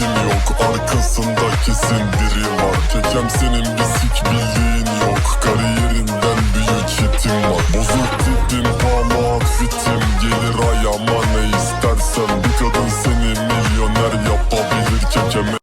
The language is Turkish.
niyetim yok Arkasındaki sindiri var. Kekem senin bir sik bildiğin yok. Kariyerinden büyük hitim var. Bozuk tipim pahalı outfitim Gelir ayağıma ne istersen. Bir kadın seni milyoner yapabilir kekeme.